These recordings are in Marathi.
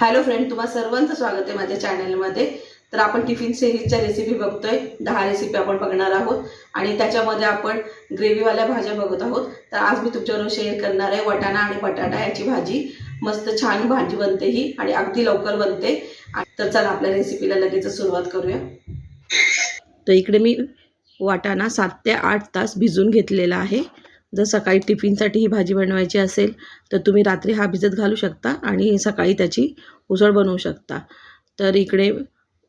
हॅलो फ्रेंड तुम्हा सर्वांचं स्वागत आहे माझ्या चॅनलमध्ये तर आपण टिफिन सिरीजच्या रेसिपी बघतोय. दहा रेसिपी आपण बघणार आहोत. आणि त्याच्यामध्ये आपण ग्रेव्हीवाल्या भाज्या बघत आहोत. तर आज मी तुमच्याबरोबर शेअर करणार आहे वटाणा आणि बटाटा याची भाजी. मस्त छान भाजी बनते ही आणि अगदी लवकर बनते. आणि- तर चला आपल्या रेसिपीला लगेच सुरुवात करूया. तर इकडे मी वाटाणा सात ते आठ तास भिजून घेतलेला आहे. जर सकाळी टिफिनसाठी ही भाजी बनवायची असेल तर तुम्ही रात्री हा भिजत घालू शकता आणि सकाळी त्याची उसळ बनवू शकता. तर इकडे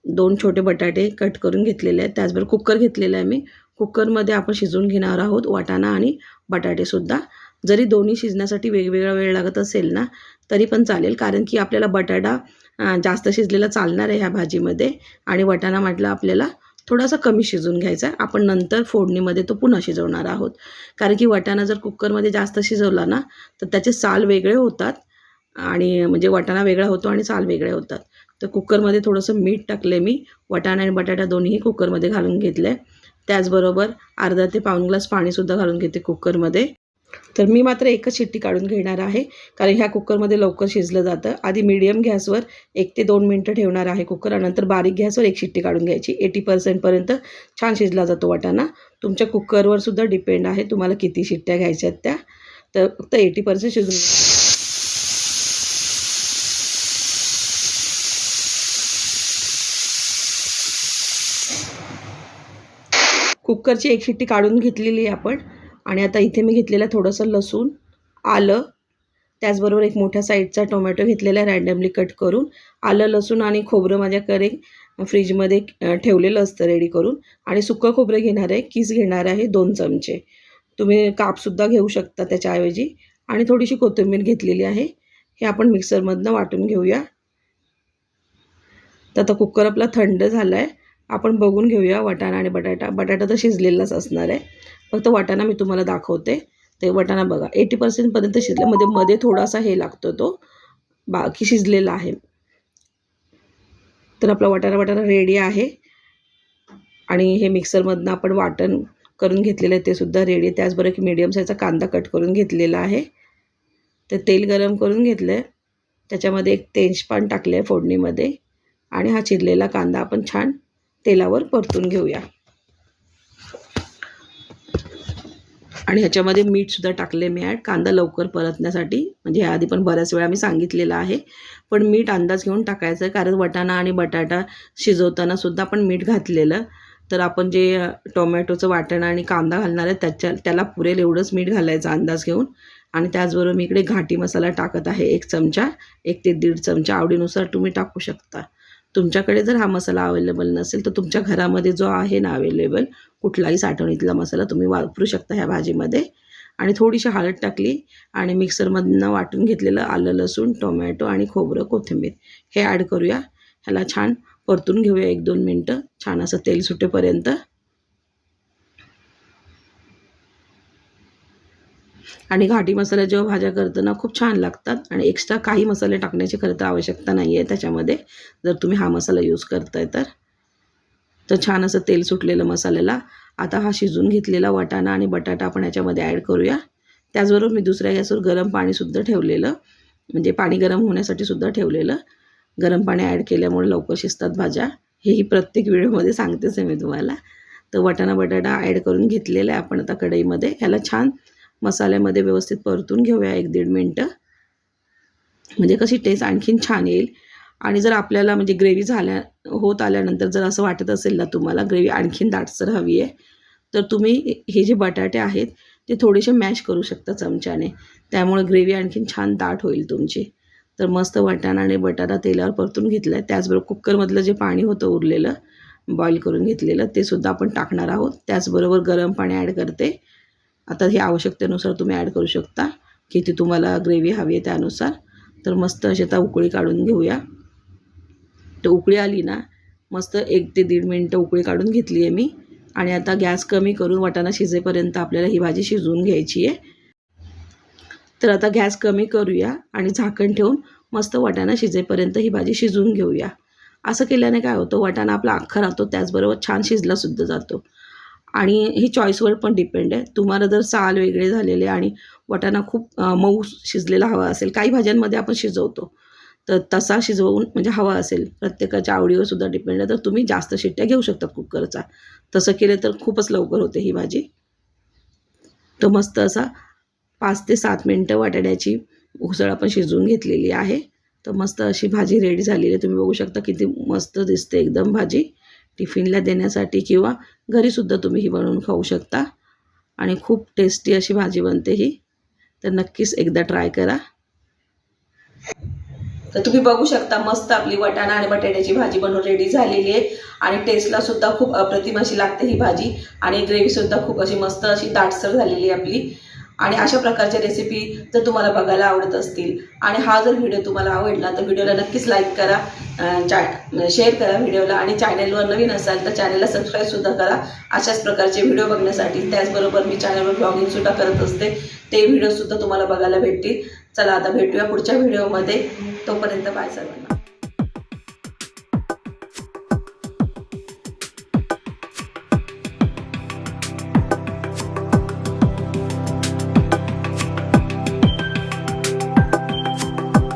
दोन छोटे बटाटे कट करून घेतलेले आहेत. त्याचबरोबर कुकर घेतलेला आहे मी. कुकरमध्ये आपण शिजवून घेणार आहोत वाटाणा आणि बटाटेसुद्धा जरी दोन्ही शिजण्यासाठी वेगवेगळा वेळ लागत असेल ना तरी पण चालेल कारण की आपल्याला बटाटा जास्त शिजलेला चालणार आहे ह्या भाजीमध्ये आणि वटाणा म्हटलं आपल्याला थोडासा कमी शिजून घ्यायचा आहे. आपण नंतर फोडणीमध्ये तो पुन्हा शिजवणार आहोत. कारण की वाटाणा जर कुकरमध्ये जास्त शिजवला ना तर त्याचे साल वेगळे होतात आणि म्हणजे वाटाणा वेगळा होतो आणि साल वेगळे होतात. तर कुकरमध्ये थोडंसं मीठ टाकले मी. वाटाणा आणि बटाटा दोन्हीही कुकरमध्ये घालून घेतले. त्याचबरोबर अर्धा ते पाऊण ग्लास पाणीसुद्धा घालून घेते कुकरमध्ये. तर मी मात्र एकच शिट्टी काढून घेणार आहे कारण ह्या कुकरमध्ये लवकर शिजलं जातं. आधी मीडियम गॅसवर एक ते दोन मिनटं ठेवणार आहे कुकर नंतर बारीक गॅसवर एक शिट्टी काढून घ्यायची. एटी पर्सेंटपर्यंत छान शिजला जातो वाटाणा. तुमच्या कुकरवर सुद्धा डिपेंड आहे तुम्हाला किती शिट्ट्या घ्यायच्या आहेत त्या. तर फक्त एटी पर्सेंट शिजून कुकरची एक शिट्टी काढून घेतलेली आहे आपण. आणि आता इथे मी घेतलेलं आहे थोडंसं लसूण आलं त्याचबरोबर एक मोठ्या साईजचा टोमॅटो घेतलेला आहे रँडमली कट करून. आलं लसूण आणि खोबरं माझ्याकडे फ्रीजमध्ये ठेवलेलं असतं रेडी करून. आणि सुकं खोबरं घेणार आहे किस घेणार आहे दोन चमचे. तुम्ही कापसुद्धा घेऊ शकता त्याच्याऐवजी. आणि थोडीशी कोथिंबीर घेतलेली आहे हे आपण मिक्सरमधनं वाटून घेऊया. तर आता कुकर आपला थंड झाला आहे आपण बघून घेऊया वाटाणा आणि बटाटा. बटाटा तर शिजलेलाच असणार आहे. फक्त वाटाणा मी तुम्हाला दाखवते. ते वाटाणा बघा एटी पर्सेंटपर्यंत शिजला मध्ये मध्ये थोडासा हे लागतो तो. बाकी शिजलेला आहे. तर आपला वाटाणा वाटाणा रेडी आहे. आणि हे मिक्सरमधनं आपण वाटण करून घेतलेलं आहे ते सुद्धा रेडी आहे. त्याचबरोबर की मीडियम साईजचा कांदा कट करून घेतलेला आहे. तर तेल गरम करून घेतलं आहे त्याच्यामध्ये एक तेजपान टाकलं आहे फोडणीमध्ये. आणि हा चिरलेला कांदा आपण छान तेलावर परतून घेऊया. आणि ह्याच्यामध्ये मीठसुद्धा टाकले मी ॲड कांदा लवकर परतण्यासाठी म्हणजे ह्याआधी पण बऱ्याच वेळा मी सांगितलेलं आहे. पण मीठ अंदाज घेऊन टाकायचं कारण वटाणा आणि बटाटा शिजवताना सुद्धा आपण मीठ घातलेलं. तर आपण जे टोमॅटोचं वाटण आणि कांदा घालणार आहे त्याच्या त्याला पुरेल एवढंच मीठ घालायचं अंदाज घेऊन. आणि त्याचबरोबर मी इकडे घाटी मसाला टाकत आहे एक चमचा एक ते दीड चमचा आवडीनुसार तुम्ही टाकू शकता. तुमच्याकडे जर हा मसाला अवेलेबल नसेल तर तुमच्या घरामध्ये जो आहे ना अवेलेबल कुठलाही साठवणीतला मसाला तुम्ही वापरू शकता ह्या भाजीमध्ये. आणि थोडीशी हळद टाकली आणि मिक्सरमधनं वाटून घेतलेलं आलं लसूण टोमॅटो आणि खोबरं कोथिंबीर. हे ॲड करूया. ह्याला छान परतून घेऊया एक दोन मिनटं. छान असं तेल सुटेपर्यंत. आणि घाटी मसाला जेव्हा भाज्या करताना खूप छान लागतात. आणि एक्स्ट्रा काही मसाले टाकण्याची खरं तर आवश्यकता नाही आहे त्याच्यामध्ये. जर तुम्ही हा मसाला यूज करताय तर. तर छान असं तेल सुटलेलं मसाल्याला आता हा शिजून घेतलेला वाटाणा आणि बटाटा आपण याच्यामध्ये ॲड करूया. त्याचबरोबर मी दुसऱ्या गॅसवर गरम पाणीसुद्धा ठेवलेलं. म्हणजे पाणी गरम होण्यासाठी सुद्धा ठेवलेलं. गरम पाणी ॲड केल्यामुळे लवकर शिजतात भाज्या. हेही प्रत्येक व्हिडिओमध्ये सांगतेच आहे मी तुम्हाला. तर वाटाणा बटाटा ॲड करून घेतलेला आहे आपण आता कढईमध्ये. ह्याला छान मसाल्यामध्ये व्यवस्थित परतून घेऊया एक दीड मिनटं. म्हणजे कशी टेस्ट आणखीन छान येईल. आणि जर आपल्याला म्हणजे ग्रेव्ही झाल्या होत आल्यानंतर जर असं वाटत असेल ना तुम्हाला ग्रेव्ही आणखीन दाटसर हवी आहे. तर तुम्ही हे जे बटाटे आहेत ते थोडेसे मॅश करू शकता चमच्याने. त्यामुळे ग्रेव्ही आणखीन छान दाट होईल तुमची. तर मस्त वाटाणा आणि बटाटा तेलावर परतून घेतलं आहे त्याचबरोबर कुकरमधलं जे पाणी होतं उरलेलं बॉईल करून घेतलेलं ते सुद्धा आपण टाकणार आहोत. त्याचबरोबर गरम पाणी ॲड करते. आता हे आवश्यकतेनुसार तुम्ही ॲड करू शकता. किती तुम्हाला ग्रेव्ही हवी आहे त्यानुसार. तर मस्त अशी आता उकळी काढून घेऊया. तर उकळी आली ना मस्त एक ते दीड मिनटं उकळी काढून घेतली आहे मी. आणि आता गॅस कमी करून वाटाणा शिजेपर्यंत आपल्याला ही भाजी शिजवून घ्यायची आहे. तर आता गॅस कमी करूया आणि झाकण ठेवून मस्त वाटाणा शिजेपर्यंत ही भाजी शिजवून घेऊया. असं केल्याने काय होतं वाटाणा आपला अख्खा राहतो त्याचबरोबर छान शिजलासुद्धा जातो. आणि ही चॉईसवर पण डिपेंड आहे. तुम्हाला जर साल वेगळे झालेले आणि वाटाणा खूप मऊ शिजलेला हवा असेल काही भाज्यांमध्ये आपण शिजवतो तर तसा शिजवून म्हणजे हवा असेल प्रत्येकाच्या आवडीवर सुद्धा डिपेंड आहे. तर तुम्ही जास्त शिट्ट्या घेऊ शकता कुकरचा. तसं केलं तर खूपच लवकर होते ही भाजी. तर मस्त असा पाच ते सात मिनटं वाटाण्याची उसळ आपण शिजवून घेतलेली आहे. तर मस्त अशी भाजी रेडी झालेली आहे. तुम्ही बघू शकता किती मस्त दिसते एकदम भाजी. टिफिनला देण्यासाठी किंवा घरीसुद्धा तुम्ही ही बनवून खाऊ शकता. आणि खूप टेस्टी अशी भाजी बनते ही. तर नक्कीच एकदा ट्राय करा. तर तुम्ही बघू शकता मस्त आपली वटाणा आणि बटाट्याची भाजी बनवून रेडी झालेली आहे. आणि टेस्टला सुद्धा खूप अप्रतिम अशी लागते ही भाजी. आणि ग्रेव्हीसुद्धा खूप अशी मस्त अशी दाटसर झालेली आहे आपली. आणि अशा प्रकारच्या रेसिपी जर तुम्हाला बघायला आवडत असतील आणि हा जर व्हिडिओ तुम्हाला आवडला तर व्हिडिओला नक्कीच लाईक करा चॅ शेअर करा व्हिडिओला आणि चॅनलवर नवीन असाल तर चॅनलला सबस्क्राईबसुद्धा करा. अशाच प्रकारचे व्हिडिओ बघण्यासाठी त्याचबरोबर मी चॅनलवर ब्लॉगिंगसुद्धा करत असते. ते व्हिडिओसुद्धा तुम्हाला बघायला भेटतील. चला आता भेटूया पुढच्या व्हिडिओमध्ये तोपर्यंत बाय सर्वांना.